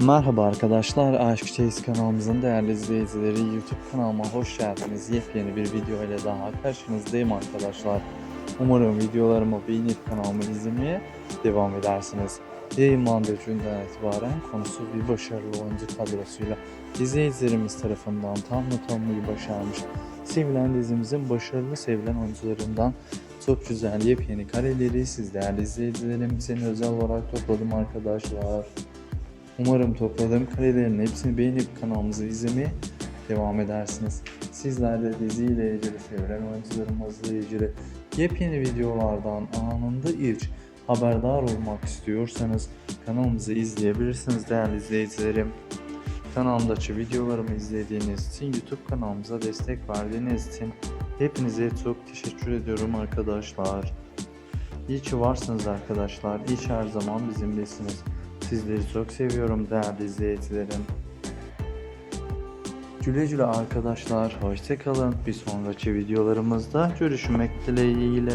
Merhaba arkadaşlar, Aşk Çeyiz kanalımızın değerli izleyicileri YouTube kanalıma hoş geldiniz. Yepyeni bir video ile daha karşınızdayım arkadaşlar. Umarım videolarımı beğenip kanalımı izlemeye devam edersiniz. Yayınlandığı günden itibaren konusu bir başarılı oyuncu kadrosuyla izleyicilerimiz tarafından tam tanımayı başarmış. Sevilen dizimizin başarılı sevilen oyuncularından çok güzel yepyeni kareleri siz değerli izleyicilerim için özel olarak topladım arkadaşlar. Umarım topladığım karelerin hepsini beğenip kanalımızı izlemeye devam edersiniz. Sizler de diziyle ilgili sevilen oyuncularımızla ilgili yepyeni videolardan anında ilk haberdar olmak istiyorsanız kanalımızı izleyebilirsiniz değerli izleyicilerim. Kanalımdaki videolarımı izlediğiniz için YouTube kanalımıza destek verdiğiniz için hepinize çok teşekkür ediyorum arkadaşlar. İyi ki varsınız arkadaşlar. İyi ki her zaman bizimlesiniz. Sizleri çok seviyorum değerli izleyicilerim. Güle güle arkadaşlar. Hoşçakalın. Bir sonraki videolarımızda görüşmek dileğiyle.